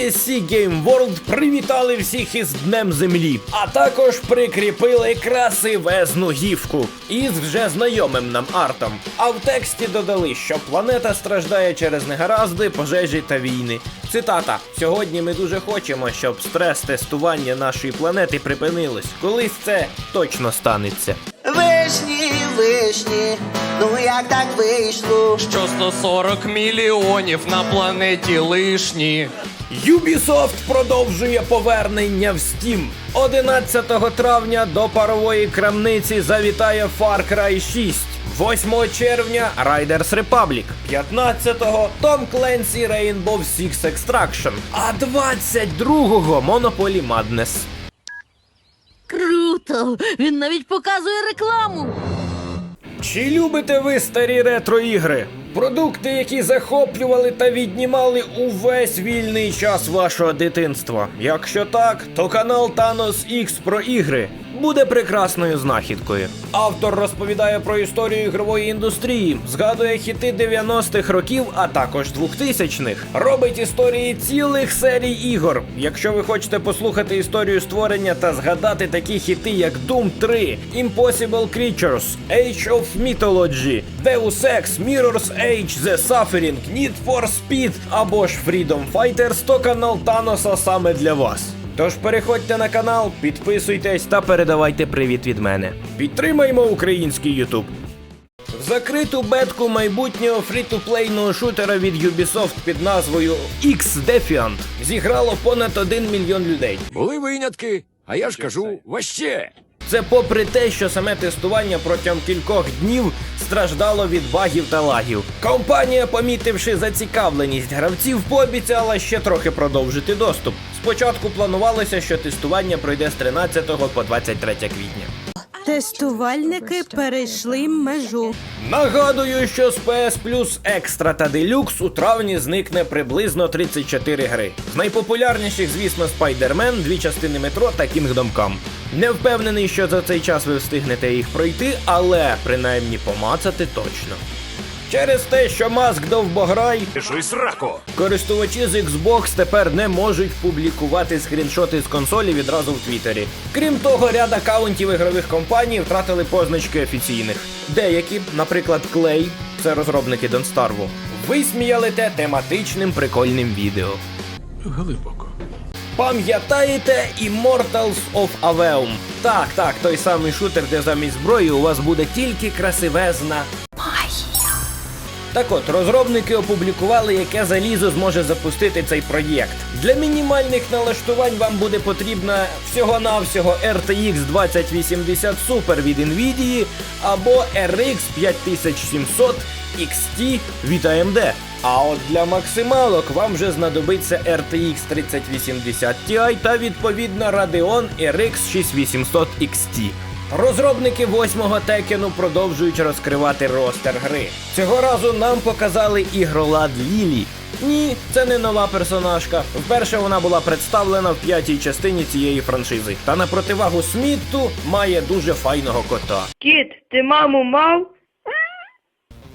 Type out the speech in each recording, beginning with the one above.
GSC Game World привітали всіх із Днем Землі, а також прикріпили красивезну гівку із вже знайомим нам артом. А в тексті додали, що планета страждає через негаразди, пожежі та війни. Цитата: Сьогодні ми дуже хочемо, щоб стрес-тестування нашої планети припинилось. Колись це точно станеться. Вишні, вишні, ну як так вийшло? що 140 мільйонів на планеті лишні. Ubisoft продовжує повернення в Steam. 11 травня до парової крамниці завітає Far Cry 6. 8 червня Riders Republic, 15-го Tom Clancy Rainbow Six Extraction, а 22-го Monopoly Madness. Круто! Він навіть показує рекламу. Чи любите ви старі ретро-ігри? Продукти, які захоплювали та віднімали увесь вільний час вашого дитинства. Якщо так, то канал Thanos X про ігри буде прекрасною знахідкою. Автор розповідає про історію ігрової індустрії, згадує хіти 90-х років, а також 2000-х. Робить історії цілих серій ігор. Якщо ви хочете послухати історію створення та згадати такі хіти, як Doom 3, Impossible Creatures, Age of Mythology, Deus Ex, Mirror's Age, The Suffering, Need for Speed або ж Freedom Fighters, то канал Таноса саме для вас. Тож переходьте на канал, підписуйтесь та передавайте привіт від мене. Підтримаймо український Ютуб. В закриту бетку майбутнього фрі-ту-плейного шутера від Ubisoft під назвою X Defiant зіграло понад 1 мільйон людей. Були винятки, а я ж кажу, ваще. Це попри те, що саме тестування протягом кількох днів страждало від багів та лагів. Компанія, помітивши зацікавленість гравців, пообіцяла ще трохи продовжити доступ. Спочатку планувалося, що тестування пройде з 13 по 23 квітня. Тестувальники перейшли межу. Нагадую, що з PS Plus Extra та Deluxe у травні зникне приблизно 34 гри. З найпопулярніших, звісно, Spider-Man, дві частини метро та Kingdom Come. Не впевнений, що за цей час ви встигнете їх пройти, але принаймні помацати точно. Через те, що маск довбограй, Щось рако. користувачі з Xbox тепер не можуть публікувати скріншоти з консолі відразу в Твіттері. Крім того, ряд акаунтів ігрових компаній втратили позначки офіційних. Деякі, наприклад, Clay, це розробники Don't Starve, висміяли те тематичним прикольним відео. Глибоко. Пам'ятаєте Immortals of Aveum? Так, так, той самий шутер, де замість зброї у вас буде тільки красивезна так от, розробники опублікували, яке залізо зможе запустити цей проєкт. Для мінімальних налаштувань вам буде потрібна всього-навсього RTX 2080 Super від Nvidia або RX 5700 XT від AMD. А от для максималок вам вже знадобиться RTX 3080 Ti та відповідно Radeon RX 6800 XT. Розробники восьмого текену продовжують розкривати ростер гри. Цього разу нам показали ігролад Лілі. Ні, це не нова персонажка. Вперше вона була представлена в п'ятій частині цієї франшизи. Та на противагу Смітту має дуже файного кота. Кіт, ти маму мав?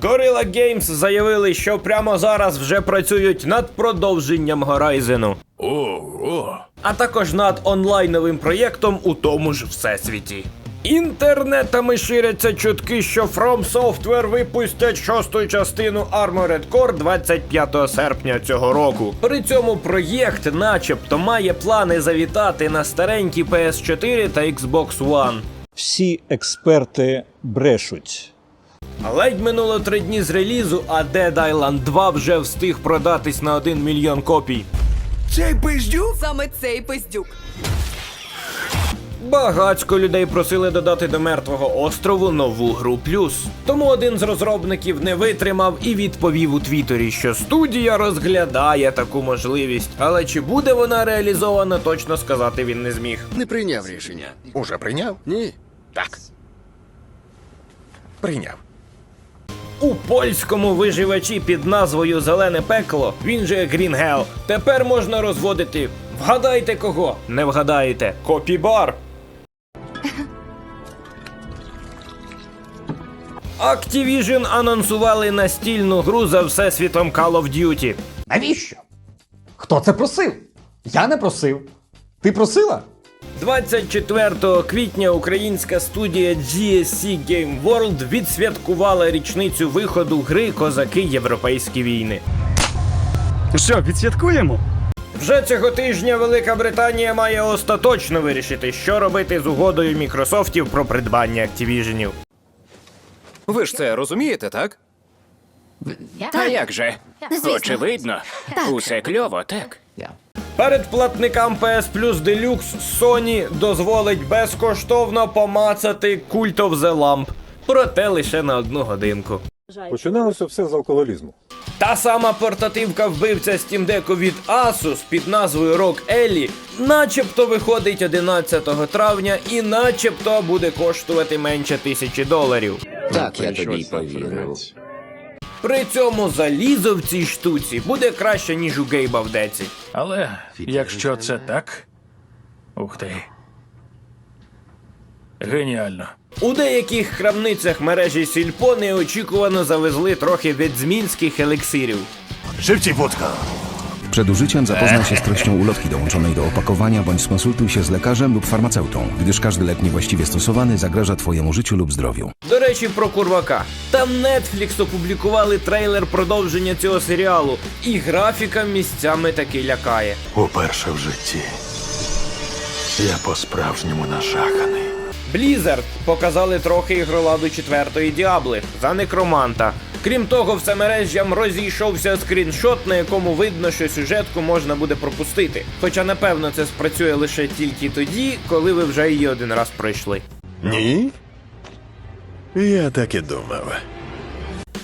Gorilla Games заявили, що прямо зараз вже працюють над продовженням Horizon, Ого. а також над онлайновим проєктом у тому ж всесвіті. Інтернетами ширяться чутки, що From Software випустять шосту частину Armored Core 25 серпня цього року. При цьому проєкт, начебто, має плани завітати на старенькі PS4 та Xbox One. всі експерти брешуть. Ледь минуло три дні з релізу, а Dead Island 2 вже встиг продатись на 1 мільйон копій. Цей пиздюк? Саме цей пиздюк. Багацько людей просили додати до мертвого острову нову гру плюс. Тому один з розробників не витримав і відповів у Твіттері, що студія розглядає таку можливість, але чи буде вона реалізована, точно сказати він не зміг. Не прийняв рішення. Уже прийняв? Ні. Так. Прийняв. У польському виживачі під назвою Зелене пекло, він же Green Hell, тепер можна розводити. Вгадайте кого? Не вгадаєте. Копібар. Activision анонсували настільну гру за всесвітом Call of Duty. Навіщо? Хто це просив? Я не просив. Ти просила? 24 квітня українська студія GSC Game World відсвяткувала річницю виходу гри Козаки Європейські війни. Що, відсвяткуємо? Вже цього тижня Велика Британія має остаточно вирішити, що робити з угодою Мікрософтів про придбання Активіженів. Ви ж це розумієте, так? А як же? Очевидно. Усе кльово, так? Перед платникам PS Plus Deluxe Sony дозволить безкоштовно помацати Cult of the Lamp, проте лише на одну годинку. Починалося все з алкоголізму. Та сама портативка вбивця Steam Deck від Asus під назвою Rock Ellie начебто виходить 11 травня і начебто буде коштувати менше тисячі доларів. Так, я тобі повірив. При цьому залізо в цій штуці буде краще, ніж у Гейба в деці. Але якщо це так. Ух ти. Геніально. У деяких крамницях мережі Сільпо неочікувано завезли трохи відзмінських елексирів. Szybciej wódka. Przed użyciem zapoznaj się z treścią ulotki dołączonej do opakowania bądź skonsultuj się z lekarzem lub farmaceutą, gdyż każdy lek niewłaściwie stosowany zagraża Twojemu życiu lub zdrowiu. До речі, про курвака. Там Netflix опублікували трейлер продовження цього серіалу, і графіка місцями таки лякає. Уперше в житті. Я по-справжньому нажаханий. Blizzard показали трохи ігроладу четвертої діабли за некроманта. Крім того, в всемережжям розійшовся скріншот, на якому видно, що сюжетку можна буде пропустити. Хоча, напевно, це спрацює лише тільки тоді, коли ви вже її один раз пройшли. Ні? Я так і думав.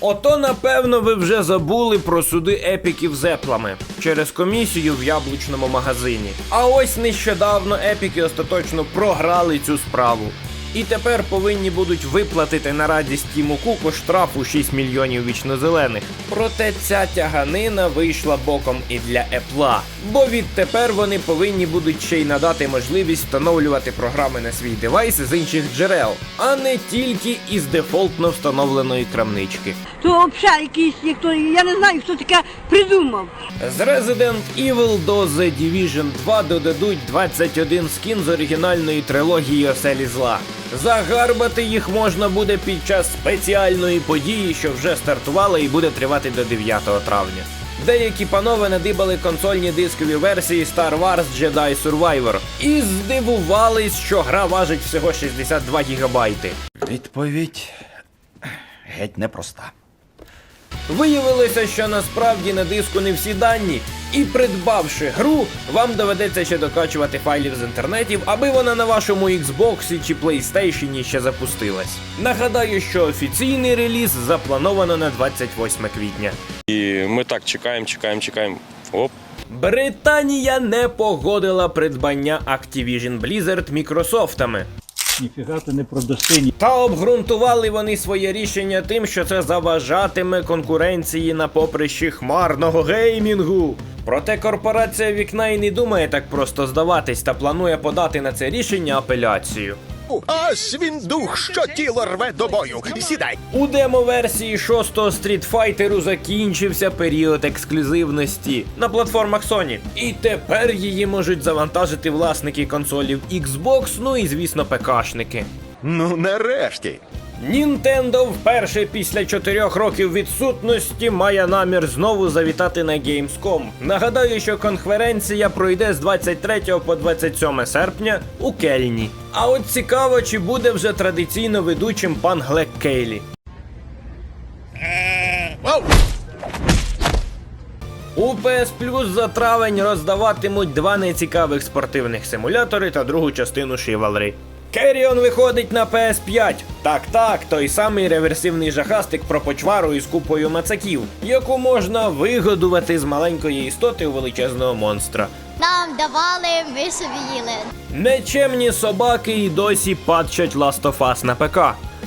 Ото, напевно, ви вже забули про суди епіків з еплами через комісію в яблучному магазині. А ось нещодавно епіки остаточно програли цю справу. І тепер повинні будуть виплатити на радість Тіму Куку штрафу 6 мільйонів вічнозелених. Проте ця тяганина вийшла боком і для Епла. Бо відтепер вони повинні будуть ще й надати можливість встановлювати програми на свій девайс з інших джерел, а не тільки із дефолтно встановленої крамнички. То взагалі якийсь ніхто, я не знаю, хто таке придумав. З Resident Evil до The Division 2 додадуть 21 скін з оригінальної трилогії Оселі Зла. Загарбати їх можна буде під час спеціальної події, що вже стартувала і буде тривати до 9 травня. Деякі панове надибали консольні дискові версії Star Wars Jedi Survivor і здивувались, що гра важить всього 62 гігабайти. Відповідь геть непроста. Виявилося, що насправді на диску не всі дані, і придбавши гру, вам доведеться ще докачувати файлів з інтернетів, аби вона на вашому Xbox чи PlayStation ще запустилась. Нагадаю, що офіційний реліз заплановано на 28 квітня. І ми так чекаємо, чекаємо, чекаємо. Оп. Британія не погодила придбання Activision Blizzard Мікрософтами. Ніфіга ти не продасти Та обґрунтували вони своє рішення тим, що це заважатиме конкуренції на поприщі хмарного геймінгу. Проте корпорація вікна і не думає так просто здаватись та планує подати на це рішення апеляцію. Ось він дух, що тіло рве до бою. Сідай. У демо-версії 6-го Street закінчився період ексклюзивності на платформах Sony. І тепер її можуть завантажити власники консолів Xbox, ну і звісно ПКшники. Ну, нарешті. Нінтендо вперше після чотирьох років відсутності має намір знову завітати на Gamescom. Нагадаю, що конференція пройде з 23 по 27 серпня у Кельні. А от цікаво, чи буде вже традиційно ведучим пан Глек Кейлі. У PS Plus за травень роздаватимуть два нецікавих спортивних симулятори та другу частину Chivalry. Керіон виходить на PS5. Так, так, той самий реверсивний жахастик про почвару із купою мацаків, яку можна вигодувати з маленької істоти у величезного монстра. Нам давали, ми собі їли. Нечемні собаки і досі патчать Last of Us на ПК.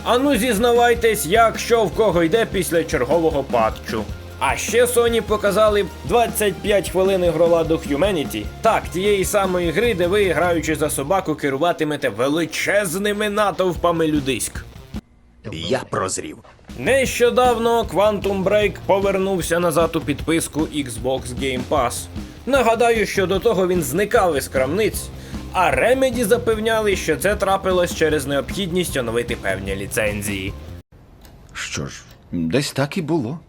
Ану зізнавайтесь, як що в кого йде після чергового патчу. А ще Sony показали 25 хвилин ігроладу Humanity. Так, тієї самої гри, де ви, граючи за собаку, керуватимете величезними натовпами людиськ. Я прозрів. Нещодавно Quantum Break повернувся назад у підписку Xbox Game Pass. Нагадаю, що до того він зникав із крамниць, а Remedy запевняли, що це трапилось через необхідність оновити певні ліцензії. Що ж, десь так і було.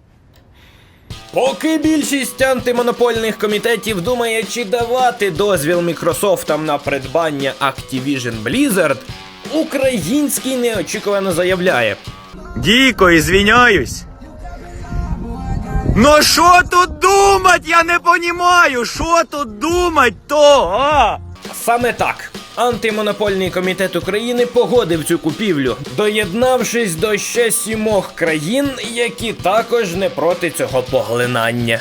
Поки більшість антимонопольних комітетів думає, чи давати дозвіл Мікрософтам на придбання Activision Blizzard, український неочікувано заявляє. Діко, ізвиняюсь. Ну що тут думать? Я не понімаю, що тут думать то, а? Саме так. Антимонопольний комітет України погодив цю купівлю, доєднавшись до ще сімох країн, які також не проти цього поглинання.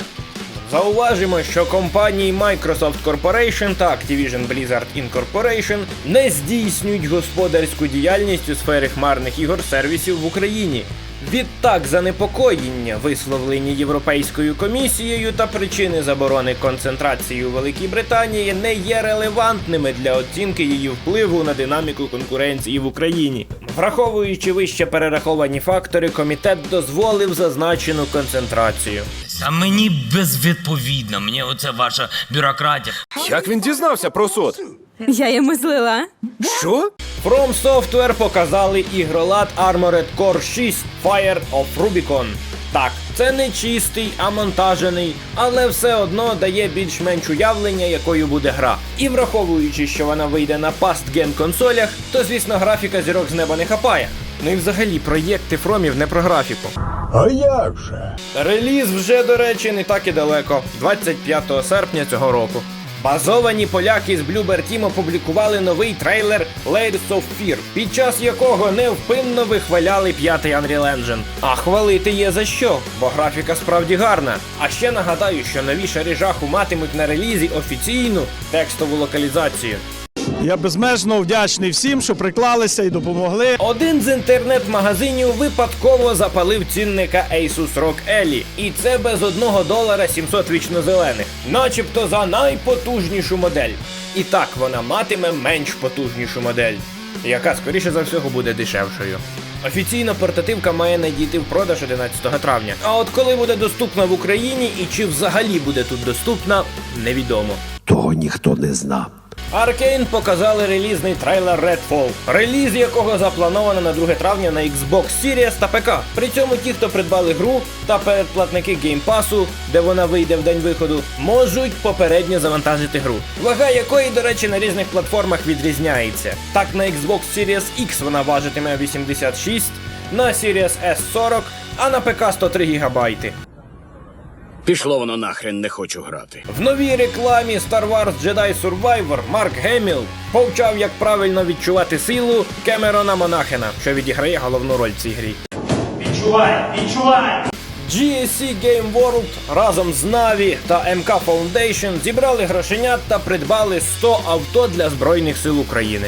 Зауважимо, що компанії Microsoft Corporation та Activision Blizzard Incorporation не здійснюють господарську діяльність у сфері хмарних ігор сервісів в Україні. Відтак, занепокоєння, висловлені Європейською комісією та причини заборони концентрації у Великій Британії не є релевантними для оцінки її впливу на динаміку конкуренції в Україні. Враховуючи вище перераховані фактори, комітет дозволив зазначену концентрацію. А мені безвідповідно, мені оце ваша бюрократія. Як він дізнався про суд? Я йому злила. Що? From Software показали ігролад Armored Core 6 Fire of Rubicon. Так, це не чистий, а монтажений, але все одно дає більш-менш уявлення, якою буде гра. І враховуючи, що вона вийде на past-gen консолях, то звісно графіка зірок з неба не хапає. Ну і взагалі проєкти Фромів не про графіку. А як же? Реліз вже, до речі, не так і далеко, 25 серпня цього року. Базовані поляки з Bloober Team опублікували новий трейлер Layers of Fear, під час якого невпинно вихваляли п'ятий Unreal Engine. А хвалити є за що, бо графіка справді гарна. А ще нагадаю, що нові шари жаху матимуть на релізі офіційну текстову локалізацію. Я безмежно вдячний всім, що приклалися і допомогли. Один з інтернет-магазинів випадково запалив цінника Asus ROG Ellie. І це без одного долара 700 вічнозелених, начебто за найпотужнішу модель. І так вона матиме менш потужнішу модель, яка скоріше за всього буде дешевшою. Офіційно портативка має надійти в продаж 11 травня. А от коли буде доступна в Україні і чи взагалі буде тут доступна, невідомо. Того ніхто не зна. Arkane показали релізний трейлер Redfall, реліз якого заплановано на 2 травня на Xbox Series та ПК. При цьому ті, хто придбали гру та передплатники Pass, де вона вийде в день виходу, можуть попередньо завантажити гру. Вага якої, до речі, на різних платформах відрізняється. Так на Xbox Series X вона важитиме 86, на Series S 40, а на ПК 103 ГБ. Пішло воно нахрен, не хочу грати. В новій рекламі Star Wars Jedi Survivor Марк Геміл повчав, як правильно відчувати силу Кемерона Монахена, що відіграє головну роль в цій грі. Відчувай, відчувай! GSC Game World разом з Na'Vi та MK Foundation зібрали грошенят та придбали 100 авто для Збройних сил України.